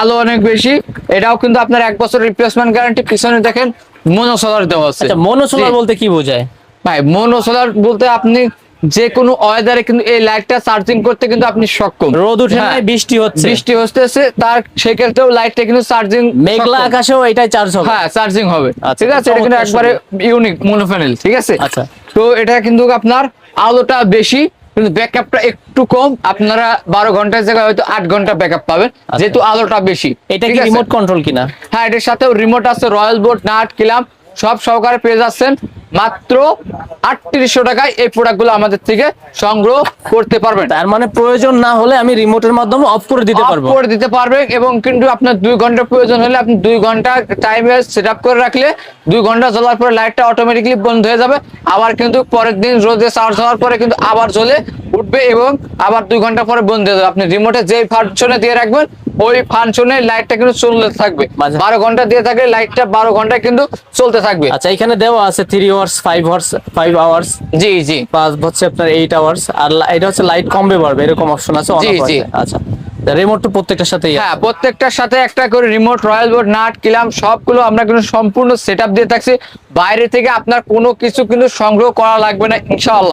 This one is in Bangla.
আলো অনেক বেশি। এটাও কিন্তু আপনার এক বছর রিপ্লেসমেন্ট গ্যারান্টি পিছনে দেখেন মোনো সোলার দেওয়া আছে। আচ্ছা মনোসোলার বলতে কি বোঝায়? ভাই মোনো সোলার বলতে আপনি যে কোনো ওয়েদারে কিন্তু এই লাইটটা চার্জিং করতে কিন্তু আপনি সক্ষম। রোদ উঠে হ্যাঁ, নাই বৃষ্টি হচ্ছে। বৃষ্টি হচ্ছে তার সেক্ষেত্রেও লাইটটা কিন্তু চার্জিং মেঘলা আকাশেও এটাই চার্জ হবে। হ্যাঁ চার্জিং হবে। আচ্ছা, ঠিক আছে? এটা কিন্তু একবারে ইউনিক মোনোফ্যানেল ঠিক আছে? আচ্ছা। তো এটা কিন্তু আপনার আলোটা বেশি কিন্তু ব্যাকআপটা একটু কম আপনারা বারো ঘণ্টার জায়গায় হয়তো আট ঘণ্টা ব্যাকআপ পাবেন যেহেতু আলোটা বেশি। এটা কি রিমোট কন্ট্রোল কিনা? হ্যাঁ এটার সাথে রিমোট আছে রয়্যাল বোর্ড নাট কিলাম সব সহকারে পেয়ে যাচ্ছেন মাত্র আটত্রিশশো টাকায় এই প্রোডাক্টগুলো আমাদের থেকে সংগ্রহ করতে পারবেন। তার মানে প্রয়োজন না হলে আমি রিমোটের মাধ্যমে অফ করে দিতে পারব। করে দিতে পারবেন এবং কিন্তু আপনার দুই ঘণ্টা প্রয়োজন হলে আপনি দুই ঘণ্টা টাইমে সেট আপ করে রাখলে দুই ঘণ্টা জ্বলার পরে লাইটটা অটোমেটিকলি বন্ধ হয়ে যাবে। আবার কিন্তু পরের দিন রোদে চার্জ হওয়ার পরে কিন্তু আবার জ্বলে উঠবে এবং আবার দুই ঘণ্টা পরে বন্ধ হয়ে যাবে। আপনি রিমোটে যেই ফাংশনে দিয়ে রাখবেন ওই ফাংশনে লাইটটা কিন্তু চলতে থাকবে। বারো ঘণ্টা দিয়ে থাকলে লাইটটা বারো ঘণ্টা কিন্তু চলতে থাকবে। আচ্ছা এখানে দেওয়া আছে three hours five hours five hours G G. Plus হচ্ছে আপনার এইট আওয়ার্স আর এটা হচ্ছে লাইট কমবে বাড়বে এরকম অপশন আছে জি, জি। আচ্ছা রিমোট তো প্রত্যেকটার সাথেই হ্যাঁ প্রত্যেকটার সাথে একটা করে রিমোট রয়্যাল বোর্ড নাট কিলাম সবগুলো আমরা কিন্তু সম্পূর্ণ সেট দিয়ে থাকছি। বাইরে থেকে আপনার কোনো কিছু কিন্তু সংগ্রহ করা লাগবে না ইনশাআল্লাহ।